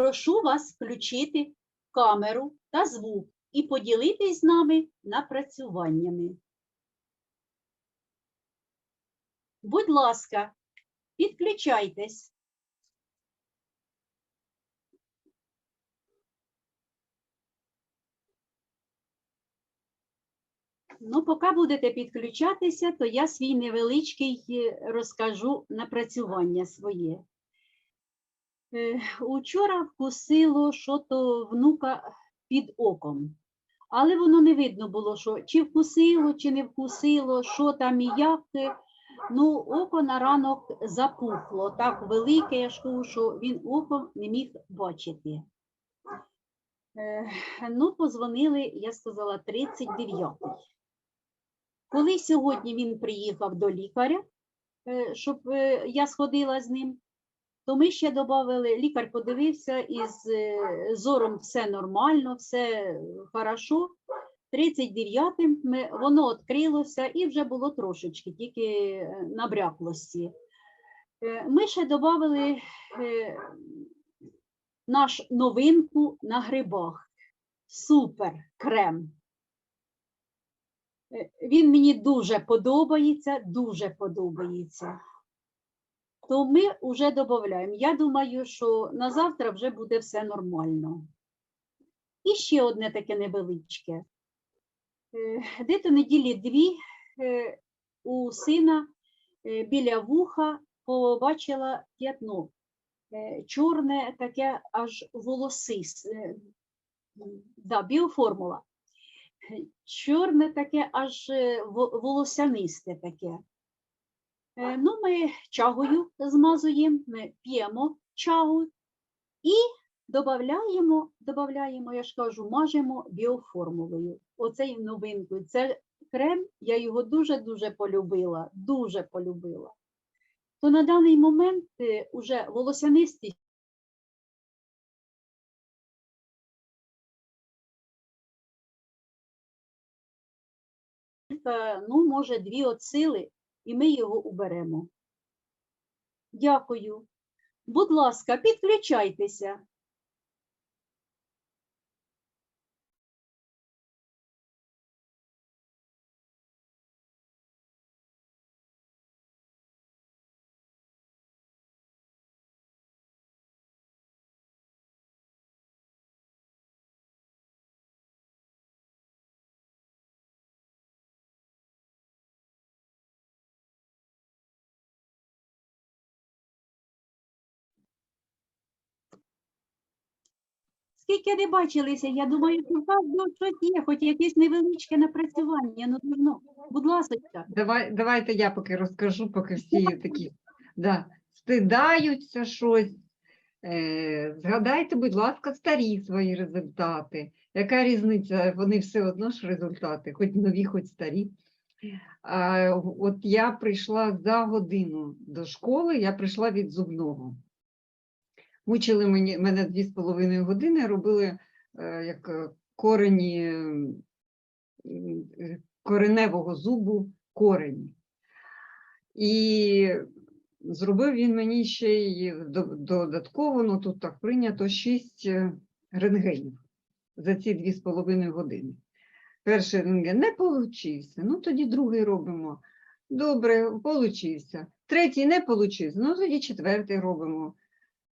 прошу вас включити камеру та звук і поділитись з нами напрацюваннями. Будь ласка, підключайтесь. Ну, поки будете підключатися, то я свій невеличкий е, розкажу напрацювання своє. Е, Учора вкусило що-то внука під оком, але воно не видно було, що чи вкусило, чи не вкусило, що там і як. Ну, око на ранок запухло, так велике, я ж що він оком не міг бачити. Е, Ну, позвонили, я сказала, 39-й. Коли сьогодні він приїхав до лікаря, е, щоб я сходила з ним, то ми ще додали, лікар подивився, із е, зором все нормально, все хорошо. 39-м ми- воно відкрилося і вже було трошечки, тільки е, набряклості. Е, Ми ще додали наш новинку на грибах. Супер крем. Він мені дуже подобається, дуже подобається. То ми вже додаємо. Я думаю, що на завтра вже буде все нормально. І ще одне таке невеличке. Е, Де-то неділі дві е, у сина е, біля вуха побачила п'ятно. Чорне таке аж волосис. е, Да, біоформула чорне таке, аж волосянисте таке. Е, Ну, ми чагою змазуємо, ми п'ємо чагу і додаємо, додаємо, я ж кажу, мажемо біоформулою. Оцей новинкою. Це крем, я його дуже-дуже полюбила, дуже полюбила. То на даний момент е, уже волосянистість ну, може, дві оцили, і ми його уберемо. Дякую. Будь ласка, підключайтеся. Скільки не бачилися, я думаю, що у вас було щось є, хоч якесь невеличке напрацювання. Ну, ну, будь ласка. Давай, давайте я поки розкажу, поки всі такі да, стидаються щось. Е, згадайте, будь ласка, старі свої результати. Яка різниця? Вони все одно ж результати, хоч нові, хоч старі. А, от я прийшла за годину до школи, я прийшла від зубного. Мучили мені, мене дві з половиною години, робили е, як е, корені е, кореневого зубу корені. І зробив він мені ще й додатково, ну тут так прийнято, 6 рентгенів за ці дві з половиною години. Перший рентген не получився, ну тоді другий робимо. Добре, получився. Третій не получився, ну тоді четвертий робимо.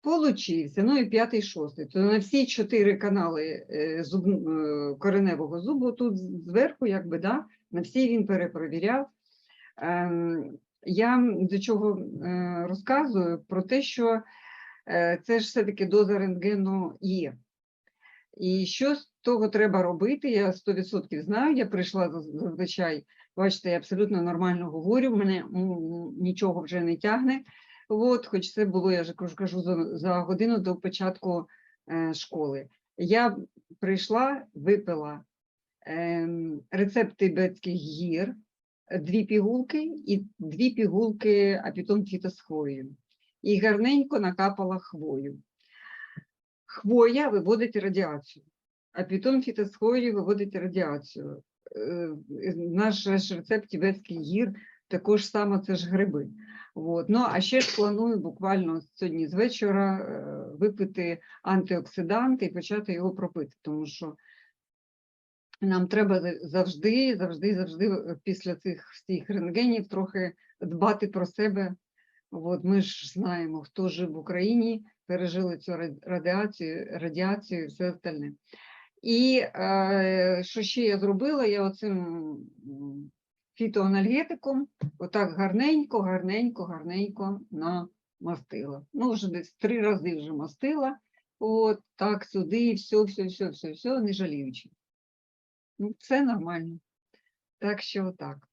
Получився, ну і п'ятий, шостий. То на всі чотири канали е, зуб, е, кореневого зубу тут зверху, якби, да, на всі він перепровіряв. Ем, Я до чого е, розказую про те, що це ж все-таки доза рентгену є. І що з того треба робити, я 100% знаю. Я прийшла зазвичай, бачите, я абсолютно нормально говорю, мене нічого вже не тягне. От, хоч це було, я ж кажу, за, за годину до початку е, школи. Я прийшла, випила ем, рецепт тибетських гір, е, дві пігулки і дві пігулки апітон з хвоєю. І гарненько накапала хвою. Хвоя виводить радіацію, апітон з хвоєю виводить радіацію. Е, Наш рецепт тибетських гір також само це ж гриби. От. Ну, а ще ж планую буквально сьогодні з вечора е, випити антиоксидант і почати його пропити, тому що нам треба завжди, завжди, завжди е, після цих всіх рентгенів трохи дбати про себе. От ми ж знаємо, хто жив в Україні, пережили цю радіацію, радіацію і все остальне. І е, що ще я зробила? Я оцим фітоанальгетиком отак гарненько, гарненько, гарненько намастила. Ну, вже десь три рази вже мастила. От так сюди, все, все, все, все, все, не жаліючи. Ну, це нормально. Так що отак.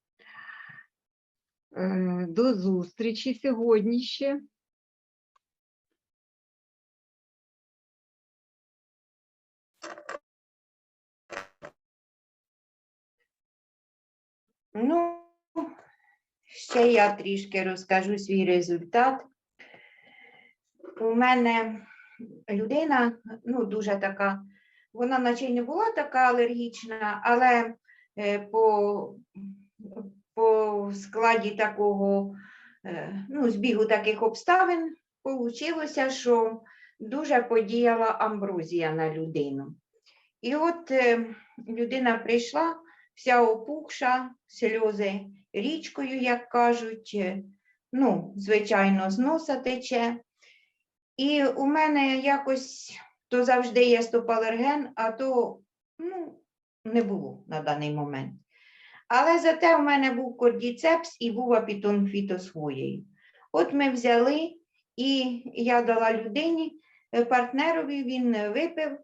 Е, До зустрічі сьогодні ще. Ну, ще я трішки розкажу свій результат. У мене людина, ну, дуже така, вона наче й не була така алергічна, але е, по, по складі такого, е, ну, збігу таких обставин вийшло, що дуже подіяла амброзія на людину. І от е, людина прийшла, вся опухша, сльози річкою, як кажуть, е, ну, звичайно, з носа тече. І у мене якось то завжди є стопалерген, а то ну, не було на даний момент. Але зате у мене був кордіцепс і був апітон фітосхвоєю. От ми взяли, і я дала людині, е, партнерові, він е, випив,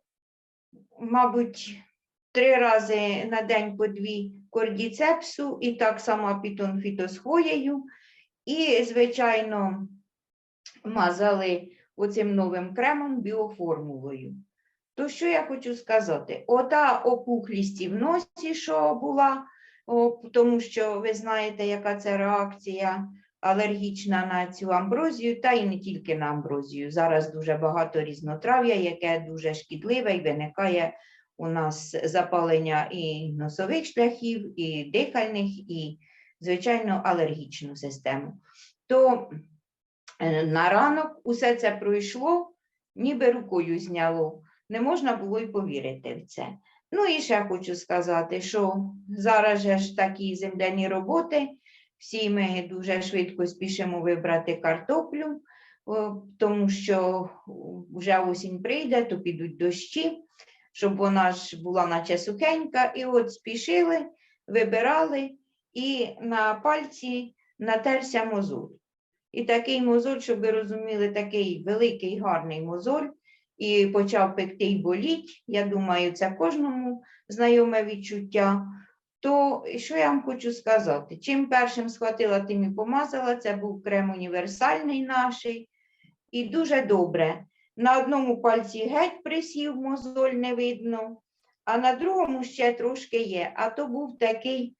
мабуть, три рази на день по дві кордіцепсу і так само апітон фітосхвоєю. І, звичайно, мазали оцим новим кремом біоформулою. То що я хочу сказати? Ота опухлість в носі, що була, тому що ви знаєте, яка це реакція алергічна на цю амброзію, та й не тільки на амброзію. Зараз дуже багато різнотрав'я, яке дуже шкідливе і виникає у нас запалення і носових шляхів, і дихальних, і, звичайно, алергічну систему. То е, на ранок усе це пройшло, ніби рукою зняло. Не можна було й повірити в це. Ну і ще хочу сказати, що зараз же ж такі земляні роботи, всі ми дуже швидко спішимо вибрати картоплю, тому що вже осінь прийде, то підуть дощі, щоб вона ж була наче сухенька. І от спішили, вибирали, і на пальці натерся мозоль. І такий мозоль, щоб ви розуміли, такий великий гарний мозоль, і почав пекти й боліть. Я думаю, це кожному знайоме відчуття. То що я вам хочу сказати? Чим першим схватила, тим і помазала. Це був крем універсальний наший. І дуже добре. На одному пальці геть присів, мозоль не видно, а на другому ще трошки є. А то був такий,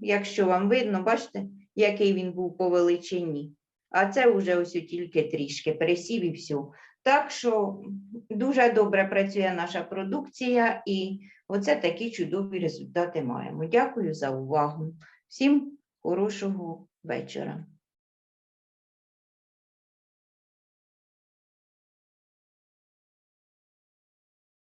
якщо вам видно, бачите, який він був по величині. А це вже ось тільки трішки пересів і все. Так що дуже добре працює наша продукція, і оце такі чудові результати маємо. Дякую за увагу. Всім хорошого вечора.